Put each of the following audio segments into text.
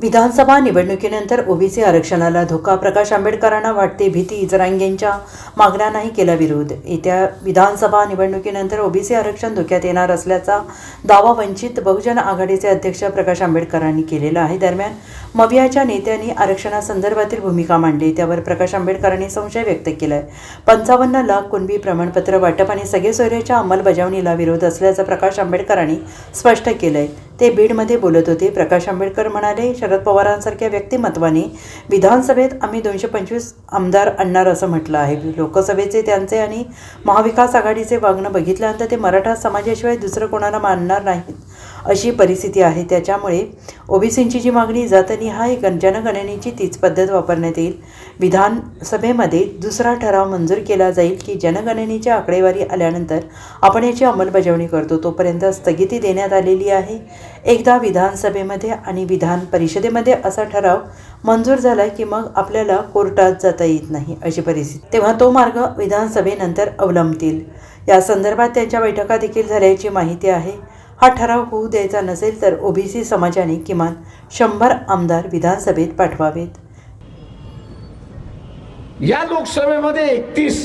विधानसभा निवडणुकीनंतर ओबीसी आरक्षणाला धोका प्रकाश आंबेडकरांना वाटते भीती इजरांगेंच्या मागण्यांनाही केला विरोध. येत्या विधानसभा निवडणुकीनंतर ओबीसी आरक्षण धोक्यात येणार असल्याचा दावा वंचित बहुजन आघाडीचे अध्यक्ष प्रकाश आंबेडकरांनी केलेला आहे. दरम्यान मवियाच्या नेत्यांनी आरक्षणासंदर्भातील भूमिका मांडली. त्यावर प्रकाश आंबेडकरांनी संशय व्यक्त केलाय. पंचावन्न लाख कुणबी प्रमाणपत्र वाटप आणि सगळे सोयऱ्याच्या अंमलबजावणीला विरोध असल्याचं प्रकाश आंबेडकरांनी स्पष्ट केलंय. ते बीडमध्ये बोलत होते. प्रकाश आंबेडकर म्हणाले शरद पवारांसारख्या व्यक्तिमत्वाने विधानसभेत आम्ही दोनशे पंचवीस आमदार आणणार असं म्हटलं आहे. लोकसभेचे त्यांचे आणि महाविकास आघाडीचे वागणं बघितल्यानंतर ते मराठा समाजाशिवाय दुसरं कोणाला मानणार नाहीत. अशी परिस्थिती आहे. त्याच्यामुळे ओबीसींची जी मागणी जातानी हा एक जनगणनेची तीच पद्धत वापरण्यात येईल. विधानसभेमध्ये दुसरा ठराव मंजूर केला जाईल की जनगणनेची आकडेवारी आल्यानंतर आपण याची अंमलबजावणी करतो. तोपर्यंत स्थगिती देण्यात आलेली आहे. एकदा विधानसभेमध्ये आणि विधान परिषदेमध्ये असा ठराव मंजूर झाला की मग आपल्याला कोर्टात जाता येत नाही अशी परिस्थिती. तेव्हा तो मार्ग विधानसभेनंतर अवलंबतील. या संदर्भात त्यांच्या बैठका देखील झाल्याची माहिती आहे. हा ठराव होऊ द्यायचा नसेल तर ओबीसी समाजाने किमान शंभर आमदार विधानसभेत पाठवावेत. या लोकसभेमध्ये एकतीस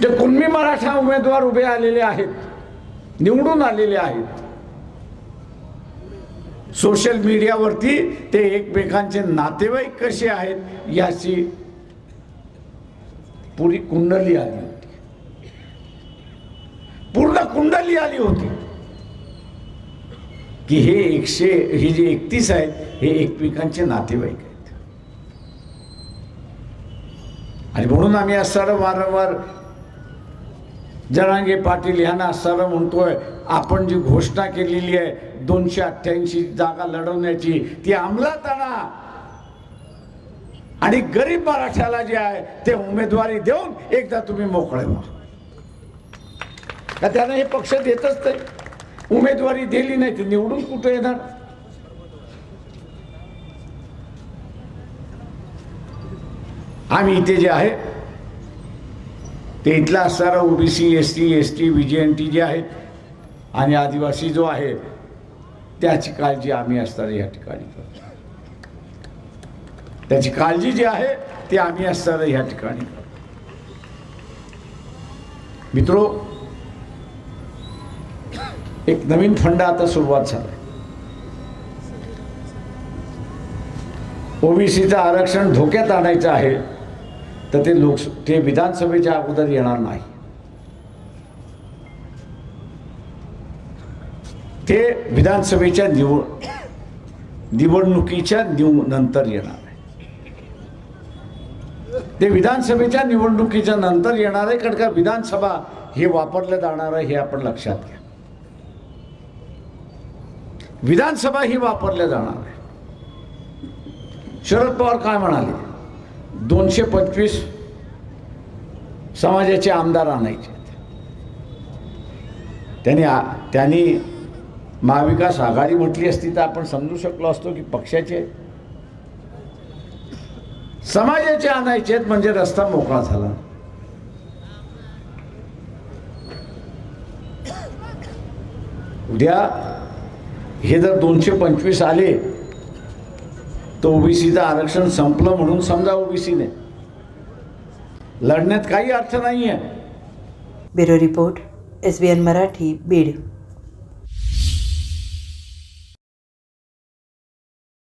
जे कुणबी मराठा उमेदवार उभे आलेले आहेत निवडून आलेले आहेत सोशल मीडियावरती ते एकमेकांचे नातेवाईक कसे आहेत याची पुरी कुंडली आली. कुंडली आली होती. की हे एकशे हे जे एकतीस आहेत हे एकमेकांचे नातेवाईक आहेत. आणि म्हणून आम्ही असं वारंवार जरांगे पाटील यांना असं म्हणतोय आपण जी घोषणा केलेली आहे दोनशे अठ्ठ्याऐंशी जागा लढवण्याची ती अंमलात आणा. आणि गरीब मराठ्याला जे आहे ते उमेदवारी देऊन एकदा तुम्ही मोकळे व्हा. का त्यांना हे पक्ष देतच नाही? उमेदवारी दिली नाही ते निवडून कुठं येणार? आम्ही इथे जे आहे ते इथला असणारा OBC S T S T V G N T J आहेत आणि आदिवासी जो आहे त्याची काळजी आम्ही असताना या ठिकाणी करतो. त्याची काळजी जी आहे ती आम्ही असताना या ठिकाणी करतो. मित्रो एक नवीन फंड आता सुरुवात झाला ओबीसीचं आरक्षण धोक्यात आणायचं आहे तर ते लोक ते विधानसभेच्या अगोदर येणार नाही. ते विधानसभेच्या निवड निवडणुकीच्या निव नंतर येणार आहे. ते विधानसभेच्या निवडणुकीच्या नंतर येणार आहे कारण का विधानसभा हे वापरलं जाणार आहे हे आपण लक्षात घ्या. विधानसभा ही वापरल्या जाणार आहे. शरद पवार काय म्हणाले? दोनशे पंचवीस समाजाचे आमदार आणायचे त्यांनी त्यांनी महाविकास आघाडी म्हटली असती तर आपण समजू शकलो असतो की पक्षाचे समाजाचे आणायचे आहेत म्हणजे रस्ता मोकळा झाला. उद्या हे जर दोनशे पंचवीस आले तर ओबीसीचं आरक्षण संपलं म्हणून समजा ओबीसीने. लढण्यात काही अर्थ नाही आहे bureau report S B N Marathi Beed.